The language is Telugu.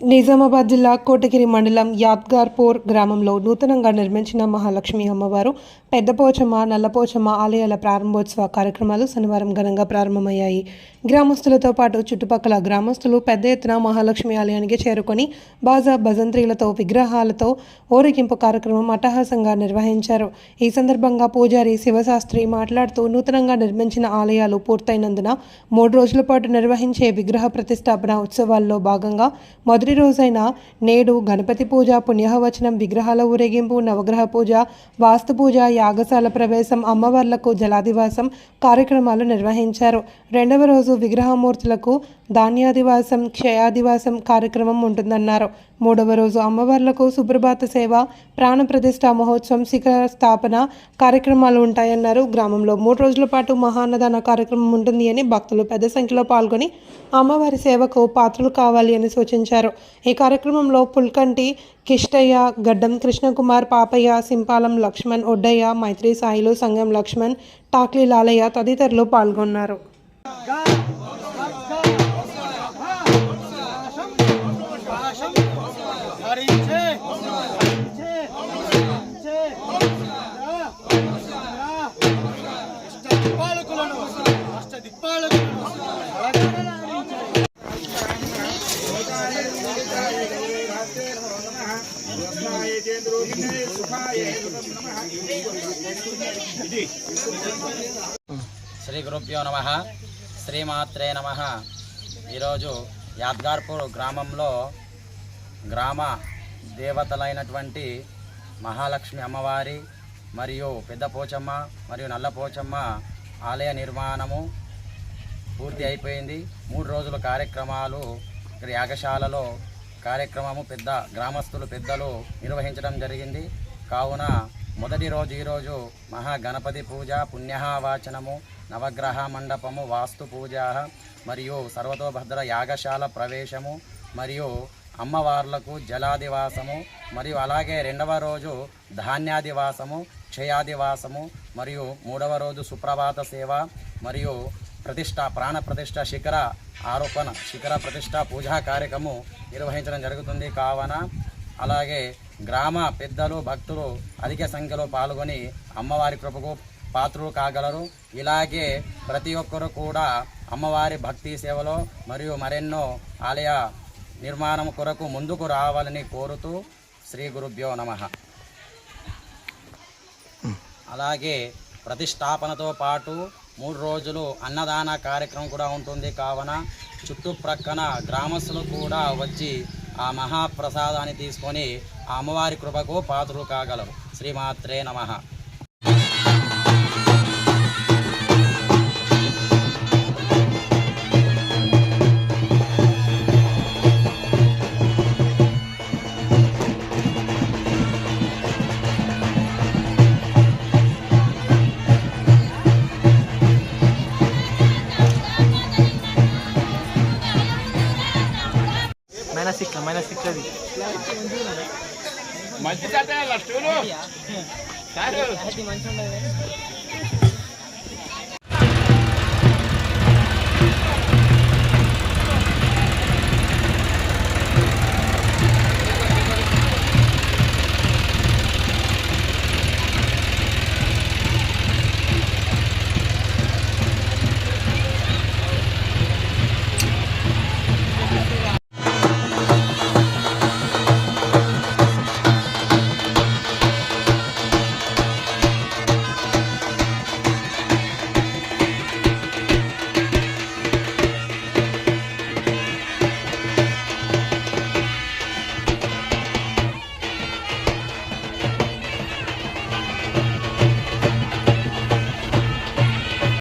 నిజామాబాద్ జిల్లా కోటగిరి మండలం యాద్గార్పూర్ గ్రామంలో నూతనంగా నిర్మించిన మహాలక్ష్మి అమ్మవారు పెద్దపోచమ్మ నల్లపోచమ్మ ఆలయాల ప్రారంభోత్సవ కార్యక్రమాలు శనివారం ఘనంగా ప్రారంభమయ్యాయి. గ్రామస్తులతో పాటు చుట్టుపక్కల గ్రామస్తులు పెద్ద ఎత్తున మహాలక్ష్మి ఆలయానికి చేరుకొని బాజా భజంత్రీలతో విగ్రహాలతో ఊరేగింపు కార్యక్రమం అట్టహాసంగా నిర్వహించారు. ఈ సందర్భంగా పూజారి శివశాస్త్రి మాట్లాడుతూ నూతనంగా నిర్మించిన ఆలయాలు పూర్తయినందున మూడు రోజుల పాటు నిర్వహించే విగ్రహ ప్రతిష్టాపన ఉత్సవాల్లో భాగంగా మొదటి రోజైన నేడు గణపతి పూజ పుణ్యహవచనం విగ్రహాల ఊరేగింపు నవగ్రహ పూజ వాస్తు పూజ యాగశాల ప్రవేశం అమ్మవార్లకు జలాదివాసం కార్యక్రమాలు నిర్వహించారు. రెండవ రోజు విగ్రహమూర్తులకు ధాన్యాదివాసం క్షయాదివాసం కార్యక్రమం ఉంటుందన్నారు. మూడవ రోజు అమ్మవార్లకు సుప్రభాత సేవ ప్రాణప్రతిష్ఠ మహోత్సవం శిఖర స్థాపన కార్యక్రమాలు ఉంటాయన్నారు. గ్రామంలో మూడు రోజుల పాటు మహాన్నదాన కార్యక్రమం ఉంటుంది అని భక్తులు పెద్ద సంఖ్యలో పాల్గొని అమ్మవారి సేవకు పాత్రలు కావాలి అని సూచించారు. ఈ కార్యక్రమంలో పుల్కంటి కిష్టయ్య గడ్డం కృష్ణకుమార్ పాపయ్య సింపాలం లక్ష్మణ్ ఒడ్డయ్య మైత్రి సాయిలు సంగం లక్ష్మణ్ టాక్లీ లాలయ్య తదితరులు పాల్గొన్నారు. హరించే హరించే హరించే అష్ట దిక్పాలకులను అష్ట దిక్పాలకులను శ్రీ గురుభ్యో నమ. శ్రీమాత్రే నమ. ఈరోజు యాద్గార్పూర్ గ్రామంలో గ్రామ దేవతలైనటువంటి మహాలక్ష్మి అమ్మవారి మరియు పెద్ద పోచమ్మ మరియు నల్ల పోచమ్మ ఆలయ నిర్మాణము పూర్తి అయిపోయింది. మూడు రోజుల కార్యక్రమాలు ఇక్కడ యాగశాలలో కార్యక్రమము పెద్ద గ్రామస్తులు పెద్దలు నిర్వహించడం జరిగింది. కావున మొదటి రోజు ఈరోజు మహాగణపతి పూజ పుణ్యవాచనము నవగ్రహ మండపము వాస్తు పూజ మరియు సర్వతోభద్ర యాగశాల ప్రవేశము మరియు అమ్మవార్లకు జలాదివాసము మరియు అలాగే రెండవ రోజు ధాన్యాదివాసము క్షయాదివాసము మరియు మూడవ రోజు సుప్రభాత సేవ మరియు ప్రతిష్ట ప్రాణ ప్రతిష్ట శిఖర ఆరోపణ శిఖర ప్రతిష్ట పూజా కార్యక్రమం నిర్వహించడం జరుగుతుంది. కావున అలాగే గ్రామ పెద్దలు భక్తులు అధిక సంఖ్యలో పాల్గొని అమ్మవారి కృపకు పాత్రులు కాగలరు. ఇలాగే ప్రతి ఒక్కరు కూడా అమ్మవారి భక్తి సేవలో మరియు మరెన్నో ఆలయ నిర్మాణం కొరకు ముందుకు రావాలని కోరుతూ శ్రీ గురుభ్యో నమ. అలాగే ప్రతిష్టాపనతో పాటు మూడు రోజులు అన్నదాన కార్యక్రమం కూడా ఉంటుంది. కావున చుట్టుప్రక్కన గ్రామస్తులు కూడా వచ్చి ఆ మహాప్రసాదాన్ని తీసుకొని ఆ అమ్మవారి కృపకు పాత్రులు కాగలరు. శ్రీమాత్రే నమః. మైనస్ సిక్స్ మైనస్ సిక్స్ అది మంచి చేత